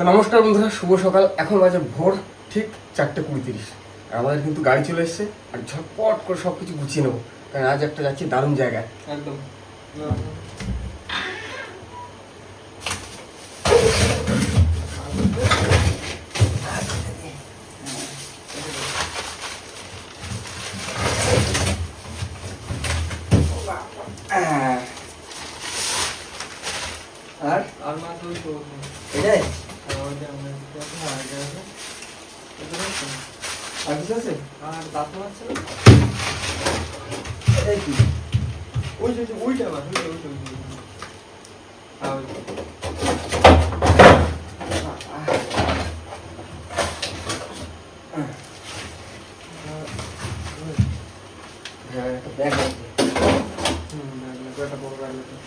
নমস্কার বন্ধুরা, শুভ সকাল। এখন বাজে ভোর, ঠিক চারটে কুড়ি তিরিশ আর আমাদের কিন্তু গাড়ি চলে এসছে, আর ঝটপট করে সব কিছু গুছিয়ে নেব। কারণ আজ একটা যাচ্ছি দারুণ জায়গায়। একদম আর আর মাত্র ওই তো এটাই আর ওইটা আমরা দিতে আছে আর এটা আছে এটা আছে আর কিছু আছে আর দাঁত আছে না এটাই কি ওই যে ওই যে ওইটা আবার ওইটা ওইটা ওইটা আর ওই হ্যাঁ একটা ব্যাগ আছে হুম ব্যাগটা একটা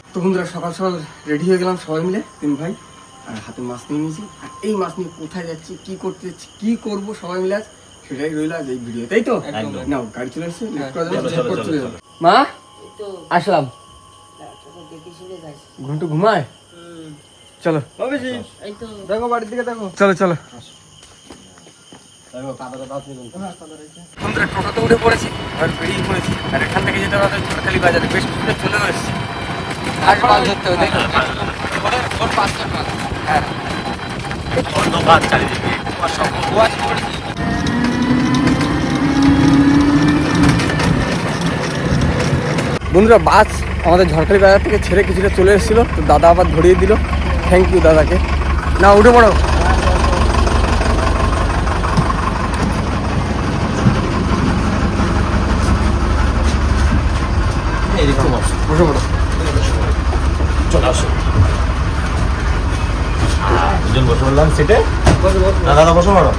তো বন্ধুরা সকাল সকাল রেডি হয়ে গেলাম সবাই মিলে তিন ভাই আর হাতে মাছ নিয়ে নিয়েছি। আর এই মাছ নিয়ে কোথায় যাচ্ছি কি করতে যাচ্ছি কি করব সবাই মিলে আজ সেটাই রইল আজ এই ভিডিও তাই তো। নাও গাড়ি চলে এসছে হ্যাঁ। মা? আসলাম। ঘন্টু ঘুমায়? চলো। দেখো বাড়ির দিকে দেখো। চলো চলো। বন্ধুরা টোটোতে উঠে পড়েছি। আর বেরিয়ে পড়েছি। আর এখান থেকে যেতে হবে ঝড়খালি বাজারে। বেশ কিছুটা চলে এসেছি। আজ মাছ ধরতে হবে মাছ হ্যাঁ। অন্ধকার চারিদিকে কুয়াশা গোয়াজ পড়েছি। বন্ধুরা, বাস আমাদের ঝড়খালি বাজার থেকে ছেড়ে কিছুটা চলে এসেছিল, তো দাদা আবার ধরিয়ে দিল। থ্যাংক ইউ দাদাকে। না, উঠে পড়ো। বসো পড়ো। চলে আসো। দুজন বসে পড়লাম সিটে দাদা বসে পড়ো।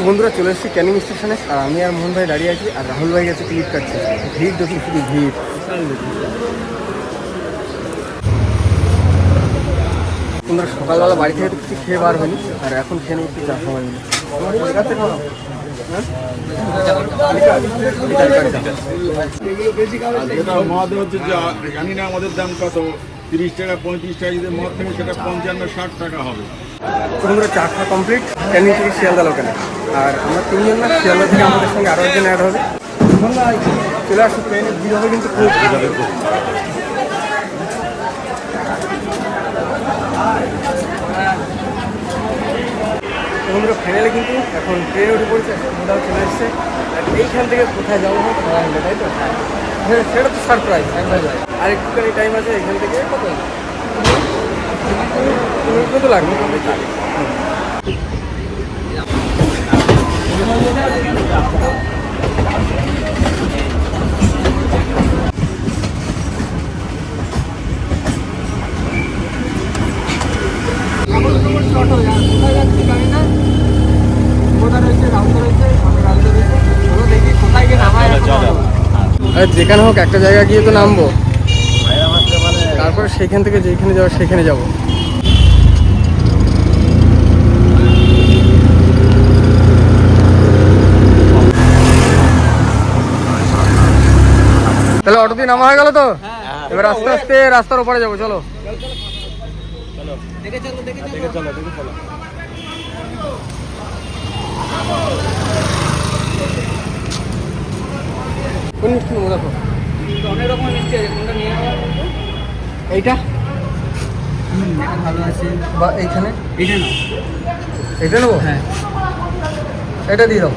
তো বন্ধুরা চলে এসেছি ক্যানিং স্টেশনে আর আমি আর মোহন ভাই দাঁড়িয়ে আছি আর রাহুল ভাই গেছে টিকিট কাটছে ভিড় দেখুন শুধু ভিড় বন্ধুরা সকালবেলা বাড়ি থেকে কিছু খেয়ে বার হয়নি আর এখন খেয়ে নেব একটু চা সময় খাওয়া? হ্যাঁ? মদ হচ্ছে জানি না আমাদের দাম কত তিরিশ টাকা পঁয়ত্রিশ টাকা যদি মদ থাকে সেটা পঞ্চান্ন ষাট টাকা হবে বন্ধুরা চা কমপ্লিট ক্যানিং থেকে শিয়ালদা লোকালে আর আমরা তিনজন না শিয়ালদা থেকে আমাদের সঙ্গে আরও একজন অ্যাড হবে। চলে আসো ট্রেনে ভিড় হবে কিন্তু খুব। বন্ধুরা ফাইনালি কিন্তু এখন ট্রেনে উঠে পড়েছে মোটাও চলে এসছে। আর এইখান থেকে কোথায় যাব ভাড়া তাই তো? হ্যাঁ সেটা তো সারপ্রাইজ আর একটুখানি টাইম আছে এখান থেকে। কত যেখানে হোক একটা জায়গা গিয়ে তো নামবো। তারপর সেখান থেকে যেখানে যাব সেখানে যাব। তাহলে অটো দিয়ে নামা হয়ে গেল তো? এবার আস্তে আস্তে রাস্তার ওপরে যাব চলো। দেখে চলো দেখে চলো দেখে চলো দেখে চলো কোন মিষ্টি নেব দেখো? অনেক রকমের মিষ্টি আছে কোনটা নিয়ে এইটা ভালো আছে বা এইখানে এটা নেব? হ্যাঁ। এটা দিয়ে দাও।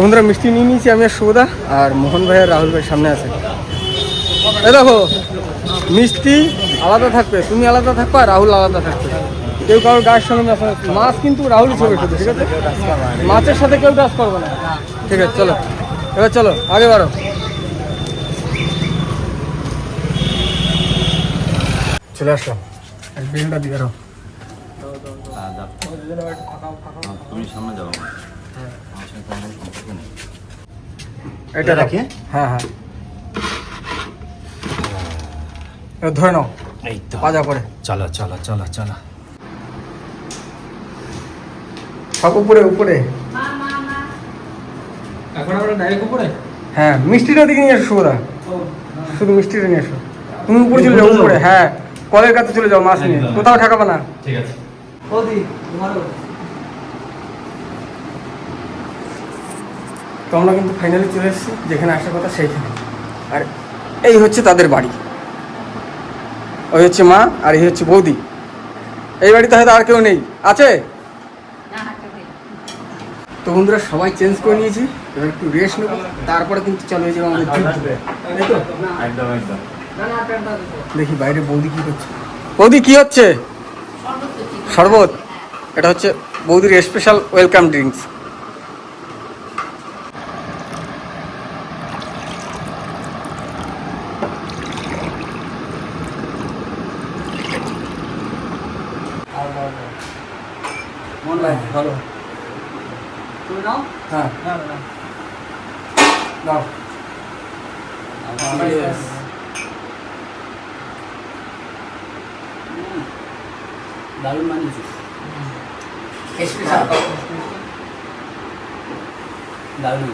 বন্ধুরা, মিষ্টি নিয়ে নিয়েছি আমি আর সুদা আর মোহন ভাই আর রাহুল ভাই সামনে আছে। এই দেখো, মিষ্টি আলাদা থাকবে, তুমি আলাদা থাকবে আর রাহুল আলাদা থাকবে। কেউ কারোর গায়ের সঙ্গে মাছ কিন্তু রাহুলই ছবি ঠিক আছে? মাছের সাথে কেউ টাচ করবে না। ঠিক আছে, চলো। এবার চলো, আগে বাড়ো। চলে আসলাম। বেলটা দিয়ে রাখো তুমি সামনে যাও আমার সাথে কোনো সম্পর্ক নেই এটা রাখি। হ্যাঁ হ্যাঁ। ধরে নাও। এই তো। পাজা করে। চলো চলো চলো চলো। সব উপরে উপরে। এখন আমরা ডাইরেক্ট উপরে? হ্যাঁ মিষ্টিটা দিকে নিয়ে এসো শুভদা শুধু মিষ্টিটা নিয়ে এসো। তুমি উপরে চলে যাও উপরে হ্যাঁ কলের কাছে চলে যাও মাছ নিয়ে। কোথাও ঠেকাবে না। ঠিক আছে। ওদি তোমারও তো আমরা কিন্তু ফাইনালি চলে এসেছি, যেখানে আসার কথা সেইখানে। আর এই হচ্ছে তাদের বাড়ি। ওই হচ্ছে মা আর এই হচ্ছে বৌদি। এই বাড়িতে হয়তো আর কেউ নেই। আছে? তো বন্ধুরা, সবাই চেঞ্জ করে নিয়েছি। এবার একটু রেস্ট নেব। তারপরে কিন্তু চালু হয়ে যাবে আমাদের দেখি বাইরে বৌদি কি করছে। বৌদি, কি হচ্ছে? শরবত। এটা হচ্ছে বৌদির স্পেশাল ওয়েলকাম ড্রিঙ্কস মন লাগে ভালো তুমি নাও হ্যাঁ না না দাও দারুণ মানিয়েছিস স্পেশাল দারুণ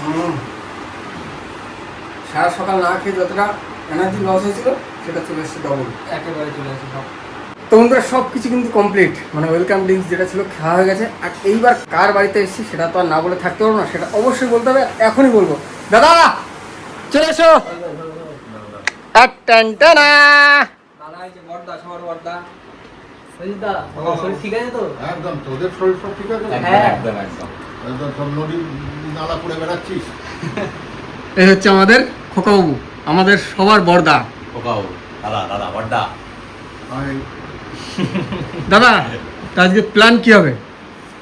হুম। সারা সকাল না খেয়ে যতটা এনার্জি লস হয়েছিল সেটা চলে এসেছে ডবল একেবারে চলে সব তো বন্ধুরা সব কিছু কিন্তু কমপ্লিট মানে ওয়েলকাম ড্রিঙ্কস যেটা ছিল খাওয়া হয়ে গেছে। আর এইবার কার বাড়িতে এসেছি সেটা তো আর না বলে থাকতে পারব না সেটা অবশ্যই বলতে হবে এখনই বলব। দাদা চলে এসো। আর টান টানা। দাদা হয়েছে বর্দা সবার বর্দা। সজিদা তোমার শরীর ঠিক আছে এই হচ্ছে আমাদের খোকাবাবু আমাদের সবার বর্দা ওকাও দাদা দাদা বড়দা। আমি দাদা তা আজকে প্ল্যান কি হবে?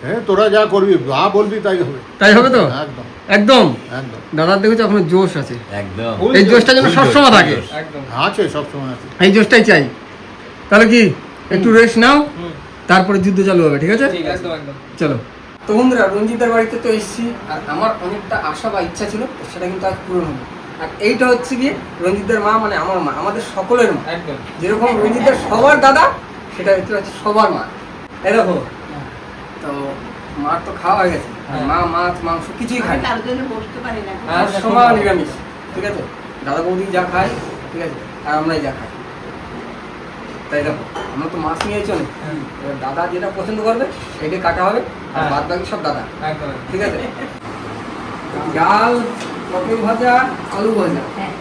হ্যাঁ তোরা যা করবি যা বলবি তাই হবে। তাই হবে তো? একদম। একদম? একদম। দাদার দেখেছ এখনও জোশ আছে। একদম। এই জোশটা যেন সবসময় থাকে। একদম। আছে সব সময় আছে। এই জোশটাই চাই। তাহলে কি একটু রেস্ট নাও তারপরে যুদ্ধ চালু হবে ঠিক আছে? ঠিক একদম একদম। চলো। তো বন্ধুরা রঞ্জিতার বাড়িতে তো এসেছি আর আমার অনেকটা আশা বা ইচ্ছা ছিল সেটা কিন্তু আজ পূরণ হলো আর এইটা হচ্ছে গিয়ে রঞ্জিতের মা মানে আমার মা আমাদের সকলের মা। একদম। যেরকম রঞ্জিতের সবার দাদা সেটা হচ্ছে সবার মা। এই দেখো তো মার তো খাওয়া হয়ে গেছে। মা মাছ মাংস কিছুই খায় না। তার জন্য বসতে পারি না। হ্যাঁ, আর সময় নিরামিষ ঠিক আছে? দাদা বৌদি যা খায় ঠিক আছে? আর আমরাই যা খাই। তাই দেখো আমরা তো মাছ নিয়ে চলে হুম, এবার দাদা যেটা পছন্দ করবে সেটাই কাটা হবে। আর হ্যাঁ। বাদ বাকি সব দাদা। একদম ঠিক আছে? ডাল পটল ভাজা আলু ভাজা। হ্যাঁ।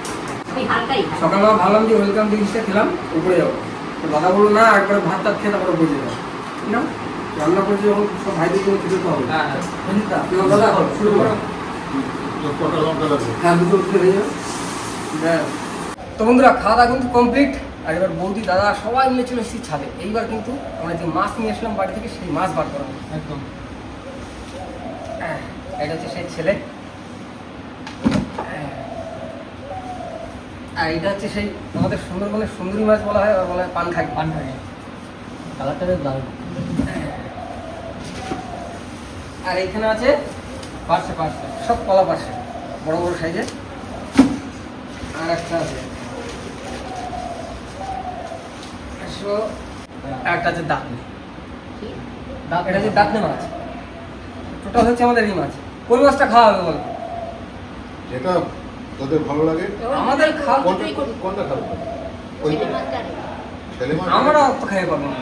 সকালবেলা ভাবলাম যে ওয়েলকাম জিনিসটা খেলাম উপরে যাব। তো দাদা বলল না একবার ভাত টাত খেয়ে তারপরে বসে যাব। না রান্না করছি যখন সব ভাইদের জন্য খেতে তো হবে। হ্যাঁ হ্যাঁ। দাদা শুরু করো। হ্যাঁ দুটো হয়ে যাবে। তো বন্ধুরা খাওয়া দাওয়া কিন্তু কমপ্লিট আর এবার বৌদি দাদা সবাই মিলে চলে এসেছি ছাদে। এইবার কিন্তু আমরা যে মাছ নিয়ে আসলাম বাড়ি থেকে সেই মাছ বার করা একদম। হ্যাঁ, এটা হচ্ছে সেই ছেলে। আর এটা হচ্ছে সেই আমাদের সুন্দরবনের সুন্দরী মাছ বলা হয় আর বলা হয় পানখাকি পান থাকে কালারটা বেশ দারুণ। আর এখানে আছে? পারছে পারছে সব কলা পাশে বড় বড় সাইজের। আর একটা আছে। একশো একটা আছে দাঁতনে দাঁত এটা হচ্ছে দাঁতনে মাছ। টোটাল হচ্ছে আমাদের এই মাছ। কোন মাছটা খাওয়া হবে বলো? যেটা তোদের ভালো লাগে? আমাদের খাওয়া কোনটা কোনটা খাবে? ওইটা। ছেলে মাছ? আমরা অত খাই পাবো না।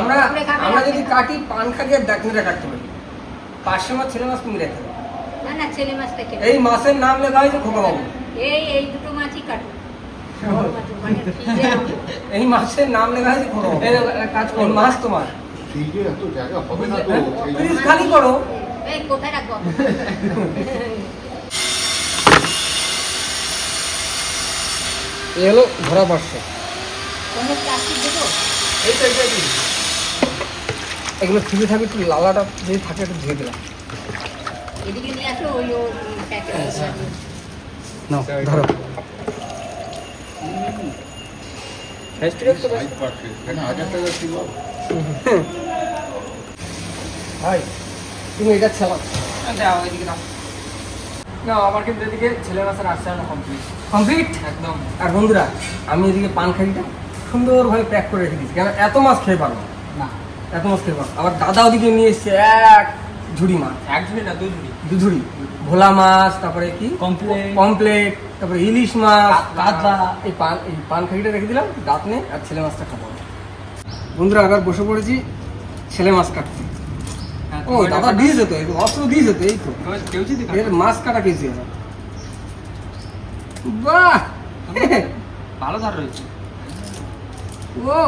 আমরা আমরা যদি কাটি পান আর ডাকনিটা কাটতে পারি। পাঁচশো মাছ ছেলে মাছ তুমি রেখে না না ছেলে মাছটা এই মাছের নাম লেখা হয়েছে খোকা বাবু। এই এই দুটো মাছই কাটো এই মাছের নাম লেখা একটা কাজ করো। মাছ তোমার। জায়গা হবে না তো প্লিজ খালি করো। এই কোথায় রাখব? এ হলো ধরা দিন। এগুলো ফ্রিজে থাকবে একটু লালাটা যদি থাকে একটু ধুয়ে দিলাম। এদিকে নিয়ে আসো ওই ও প্যাকেট নাও ধরো ষাট পার্সেন্ট এখানে হাজার টাকা ছিল ভাই তুমি এটা দাও এদিকে দাও না আমার কিন্তু এদিকে ছেলে মাছের আসছে না কমপ্লিট কমপ্লিট একদম। আর বন্ধুরা আমি এদিকে পান খাইটা সুন্দরভাবে প্যাক করে রেখে দিচ্ছি কেন এত মাছ খেয়ে পারব না। না এত মাছ খেয়ে পারব আবার দাদা ওদিকে নিয়ে এসছে এক ঝুড়ি মাছ। এক ঝুড়ি না দুই ঝুড়ি? দু ঝুড়ি। ভোলা মাছ তারপরে কি? Complete। কমপ্লেট তারপরে ইলিশ মাছ কাতলা। এই পান এই পান খাইটা রেখে দিলাম দাঁত নেই আর ছেলে মাছটা খাব। বন্ধুরা আবার বসে পড়েছি ছেলে মাছ কাটতে। ও দাদা দিয়েছে তো এই তো অস্ত্র দিয়েছে তো এই তো। এর মাছ কাটা কেজি বাহ! ভালো ধার রয়েছে। ও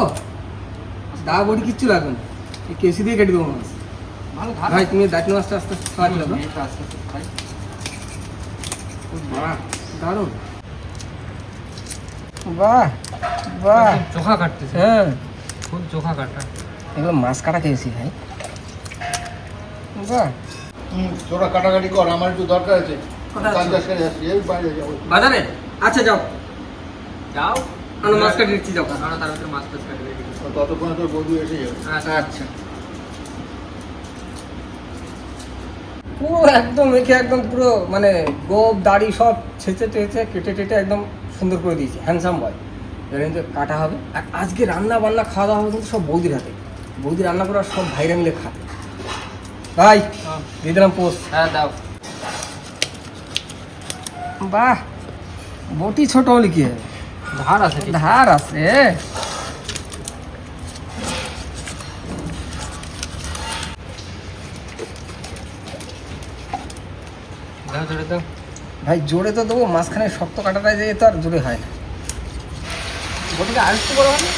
দা বড়ি কিচ্ছু লাগবে না। কেসি দিয়ে কেটে দেবো মাছ। ভাই তুমি দাঁত আস্তে আস্তে খাওয়া দিলে আস্তে আস্তে খাই। বাহ দারুণ। বাহ বাহ। চোখা কাটতেছে। হ্যাঁ। খুব চোখা কাটা। এগুলো মাছ কাটা খেয়েছি ভাই। বাহ। তোরা কাটাকাটি কর আমার একটু দরকার আছে। বাজারে? আচ্ছা যাও। যাও। আমি মাছ কাটিয়ে দিচ্ছি যাও। তার ভিতরে মাছ টাছ কাটবে ততক্ষণে তোর বন্ধু এসে যাবে। আচ্ছা। পুরো একদম একে একদম পুরো মানে গোপ দাড়ি সব ছেঁচে টেচে কেটে টেটে একদম সুন্দর করে দিয়েছে হ্যান্ডসাম বয় কিন্তু কাটা হবে। আর আজকে রান্না বান্না খাওয়া দাওয়া কিন্তু সব বৌদির হাতে। বৌদি রান্না করে সব ভাইরা মিলে খাবে ভাই দিয়ে দিলাম পোস্ট। হ্যাঁ দাও। বাহ বটি ছোট হলে কি? ধার আছে। ধার আছে? ধরে দাও। ভাই জোরে তো দেবো মাঝখানে শক্ত কাটাটা যে তো আর জোরে হয় না। বটিটা আর একটু বড় হবে?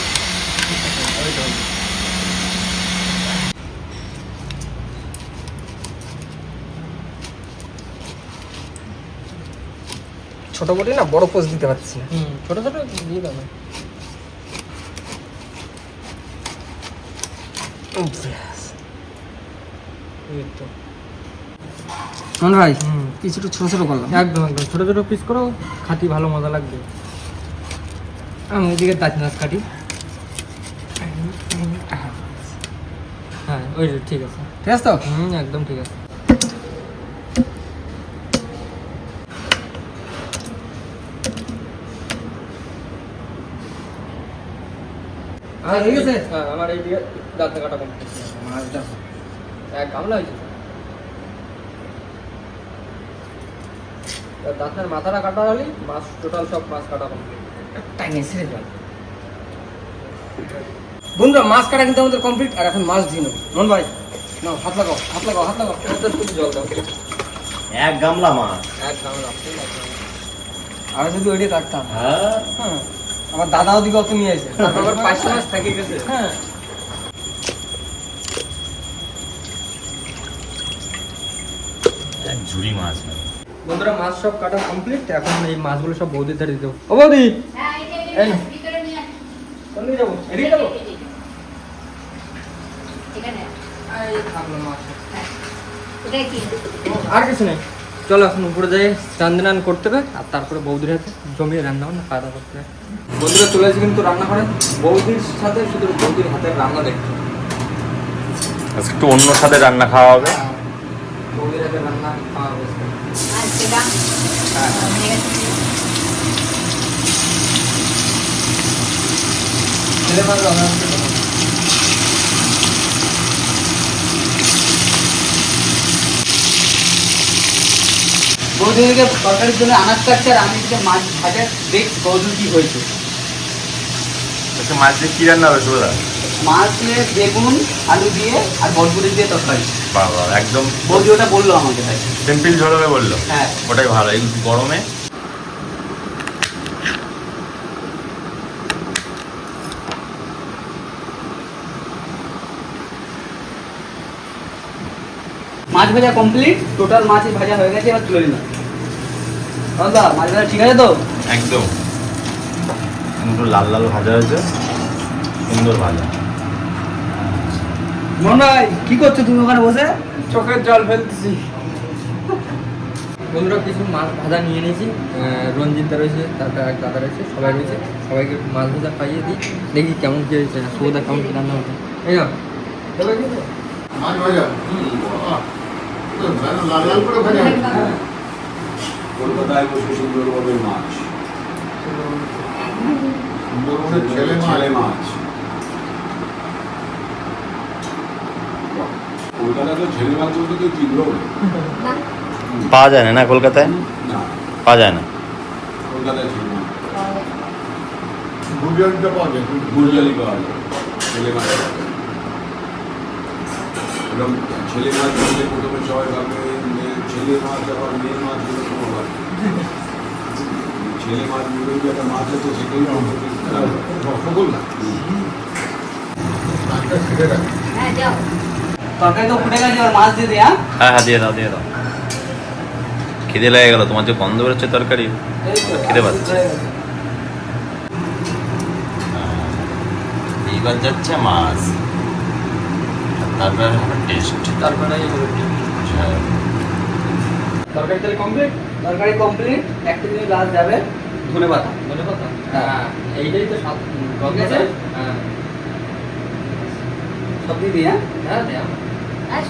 ছোট বটি না বড় পোজ দিতে পারছি না। হুম ছোট ছোট দিয়ে দাও। এই তো। মন ভাই। কিছুটা ছোট ছোট করলাম। একদম একদম। ছোট ছোট পিস করো খাতি ভালো মজা লাগবে। আমি ওইদিকে দাঁত মাছ কাটি। হ্যাঁ ওই যে, ঠিক আছে। ঠিক আছে তো? হুম একদম ঠিক আছে। হয়ে হ্যাঁ আমার এইদিকে দাঁত কাটা কমপ্লিট। এক গামলা হয়েছে দাঁতের মাথাটা কাটা হলেই মাছ টোটাল সব মাছ কাটা কমপ্লিট টাইমে যাবে বন্ধুরা মাছ কাটা কিন্তু আমাদের কমপ্লিট আর এখন মাছ দিয়ে নেব। মন ভাই নাও হাত লাগাও হাত লাগাও হাত লাগাও। জল দাও। এক গামলা মাছ। এক গামলা আমি শুধু ওইটাই কাটতাম। হ্যাঁ। হ্যাঁ আমার দাদা ওদিকে অত নিয়ে আসে তারপর পাঁচশো মাছ থেকে গেছে। হ্যাঁ। ঝুড়ি মাছ। বন্ধুরা মাছ সব কাটা কমপ্লিট এখন এই মাছগুলো সব বৌদির ধারে দিতে ও বৌদি! হ্যাঁ যাব এদিকে যাব? হ্যাঁ। আর কিছু নেই। চলো এখন উপরে যাই স্নান দান করতে হবে আর তারপরে বৌদির হাতে জমিয়ে রান্না বান্না খাওয়া দাওয়া করতে হবে। বন্ধুরা চলে আসি কিন্তু রান্না করে বৌদির সাথে শুধু বৌদির হাতের রান্না দেখতে আজকে একটু অন্য সাথে রান্না খাওয়া হবে। বৌদির হাতে রান্না খাওয়া হবে। আর সেটা। বৌদিকে তরকারির জন্য আনাজ কাটছে আর আমি এদিকে মাছ ভাজার দেখ বৌদি কি হয়েছে মাছ দিয়ে কি রান্না সুবিধা মাছ দিয়ে বেগুন আলু দিয়ে আর বটবুটি দিয়ে তরকারি বাবা একদম বৌদি ওটা বলল আমাকে তাই। সিম্পল ঝোল বলল। হ্যাঁ। ওটাই ভালো এই গরমে। মাছ ভাজা কমপ্লিট টোটাল মাছ ভাজা হয়ে গেছে এবার তুলে নিলাম। দাদা মাছ ভাজা ঠিক আছে তো? একদম। একটু লাল লাল ভাজা হয়েছে সুন্দর ভাজা। মন ভাই কি করছ তুমি ওখানে বসে? চোখের জল ফেলতেছি। বন্ধুরা কিছু মাছ ভাজা নিয়ে নিয়েছি। আহ, রঞ্জিতদা রয়েছে তারপর এক দাদা রয়েছে সবাই রয়েছে। সবাইকে একটু মাছ ভাজা খাইয়ে দিই দেখি কেমন কি হয়েছে সৌদা কেমন কি রান্না হচ্ছে। এই না মাছ ভাজা? লাল লাল করে ভাজা কলকাতায় বসে সুন্দরবনের মাছ। সুন্দরবনের ছেলে মাছ ছেলে মাছ কলকাতায় তো ছেলে মাছ বলতে তো চিনল না পাওয়া যায় না না কলকাতায়? না। পাওয়া যায় না। ছেলে মাছ প্রথমে সবাই ভাবে ছেলে মাছ আবার মেয়ে মাছ ছেলে মাছ যে একটা মাছ আছে সেটাই হ্যাঁ যাও। তরকারি তো ফুটে গেছে এবার মাছ দিয়ে দে হ্যাঁ? হ্যাঁ হ্যাঁ দিয়ে দাও দিয়ে দাও। খিদে লেগে গেল তোমার যে গন্ধ বেরোচ্ছে তরকারি খিদে পাচ্ছে। এইবার যাচ্ছে মাছ। তারপরে টেস্ট তারপরে কি। তরকারি তাহলে কমপ্লিট তরকারি কমপ্লিট একটা জিনিস লাস্ট যাবে ধনে পাতা। মনে কথা হ্যাঁ। এইটাই তো সাত ঠিক আছে? হ্যাঁ। সব দিয়ে হ্যাঁ? হ্যাঁ দেয়া হ্যাঁ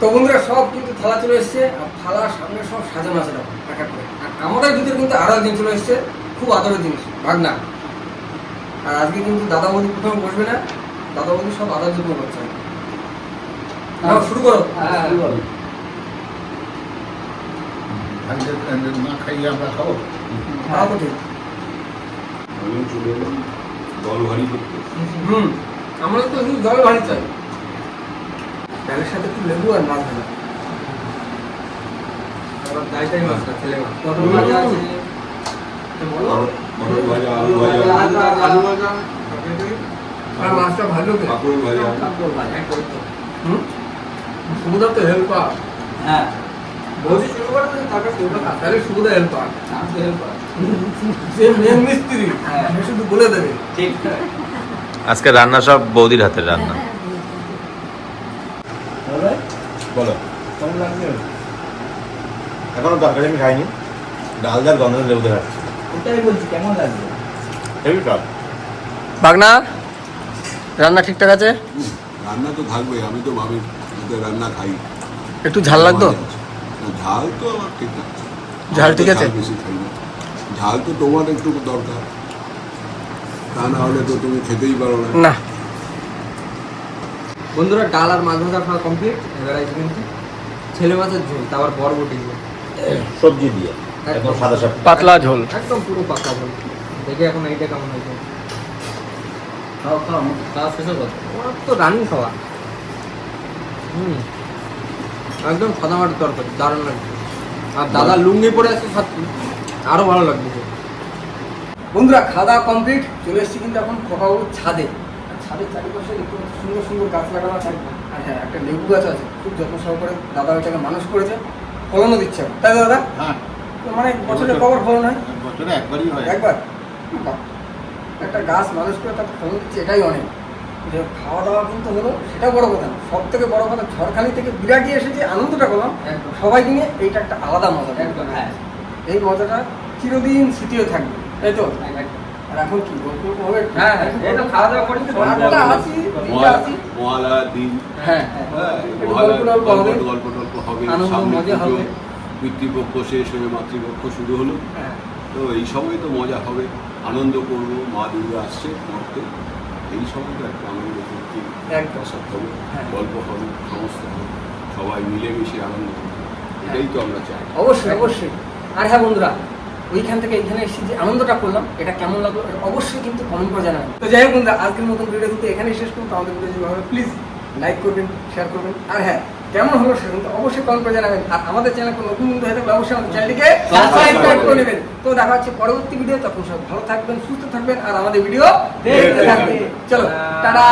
তো বন্ধুরা সব কিন্তু থালা চলে এসছে আর থালার সামনে সব সাজানো আছে দেখো এক এক করে। আর আমাদের ভিতরে কিন্তু আরও একদিন চলে এসছে খুব আদরের জিনিস ভাগনা। আর আজকে কিন্তু দাদা বৌদি প্রথমে বসবে না দাদা বৌদি সব আদার যত্ন করছে। শুরু করো। হ্যাঁ শুরু করো। না খাইয়ে আমরা খাব? তো ঠিক। আমি চলে এলাম দল ভারী করতে। হুম আমরা তো শুধু জল ভারী চাই। ডালের সাথে একটু লেবু আর মাছ ভাজা। আবার দাইটাই মাছটা ছেলে মাছ। পটল ভাজা আছে। মটর ভাজা আলু ভাজা। আলু ভাজা আর মাছটা ভালো কে কাঁকড় ভাজা। কাপড় ভাজা। হুম? সুবিধা তো হেল্পার। হ্যাঁ। বৌদি শুরু করে তো সুবিধা তাহলে সুবিধা হেল্পার। আমি তো help সে মেন মিস্ত্রি। হ্যাঁ। শুধু বলে দেবে। ঠিক। আজকে রান্না সব বৌদির হাতের রান্না। বলো। কেমন লাগছে এখনও তরকারি আমি খাইনি। ডাল ডাল গন্ধ লেবু দেখাচ্ছে ওটাই বলছি কেমন লাগছে হেভি টক বাগনা রান্না ঠিকঠাক আছে? রান্না তো থাকবে আমি তো ভাবি রান্না খাই। একটু ঝাল লাগতো? ঝাল তো আমার ঠিক আছে। ঝাল ঠিক আছে? বেশি খাই না। ঝাল তো তোমার একটু দরকার। তা না হলে তো তুমি খেতেই পারো না। না। বন্ধুরা ডাল আর মাছ ভাজা খাওয়া কমপ্লিট এবার আছে কিন্তু ছেলে মাছের ঝোল তারপর বরবটি ঝোল সবজি দিয়ে একদম। সাদা সাপ পাতলা ঝোল। একদম পুরো পাকা ঝোল। দেখে এখন এইটা কেমন হয়েছে। খাও খাও খাওয়া শেষ হলো ওর তো রানিং খাওয়া। হুম। একদম সাদা মাটির তরকারি দারুণ লাগছে। আর দাদা লুঙ্গি পরে আছে খাচ্ছি আরও ভালো লাগছে। বন্ধুরা খাওয়া দাওয়া কমপ্লিট চলে এসেছি কিন্তু এখন খোকাবুর ছাদে। ছাদের চারিপাশে একটু সুন্দর সুন্দর গাছ লাগানো আছে আর হ্যাঁ একটা লেবু গাছ আছে খুব যত্ন সহকারে দাদা ওইটাকে মানুষ করেছে ফলনও দিচ্ছে। তাই দাদা? হ্যাঁ। মানে বছরে কবার ফলন হয়? বছরে একবারই হয়। একবার। একটা গাছ মানুষ করে তাকে ফলন দিচ্ছে এটাই অনেক। যে খাওয়া দাওয়া কিন্তু হলো সেটা বড় কথা সব থেকে বড় কথা ঝড়খালি থেকে বিরাটি এসেছে আনন্দটা করলাম। একদম। সবাই নিয়ে এইটা একটা আলাদা মজা। একদম হ্যাঁ। এই মজাটা চিরদিন স্মৃতিও থাকবে। তাই তো? হ্যাঁ হ্যাঁ হ্যাঁ। পিতৃপক্ষ শেষ হয়ে মাতৃপক্ষ শুরু হলো। হ্যাঁ। তো এই সময় তো মজা হবে। আনন্দ করব মা দুর্গা আসছে মর্তে। এই সময় তো একটা আনন্দ করতে হবে হ্যাঁ। গল্প হবে সমস্ত হবে। সবাই মিলেমিশে আনন্দ করবে। এটাই তো আমরা চাই। অবশ্যই অবশ্যই। আর হ্যাঁ বন্ধুরা ওইখান থেকে এখানে এসে যে আনন্দটা করলাম এটা কেমন লাগল এটা অবশ্যই কিন্তু কমেন্ট করে জানাবেন। তো যাই হোক বন্ধুরা আজকের মতন ভিডিও কিন্তু এখানেই শেষ করুন আমাদের ভিডিও যদি ভালো প্লিজ লাইক করবেন শেয়ার করবেন। আর হ্যাঁ কেমন হলো সেটা কিন্তু অবশ্যই কমেন্ট করে জানাবেন। আর আমাদের চ্যানেল কোনো নতুন বন্ধু হয়ে থাকলে অবশ্যই আমাদের চ্যানেলটিকে সাবস্ক্রাইব করে নেবেন। তো দেখা হচ্ছে পরবর্তী ভিডিও তখন সব ভালো থাকবেন সুস্থ থাকবেন আর আমাদের ভিডিও দেখতে থাকবেন। চলো টাটা!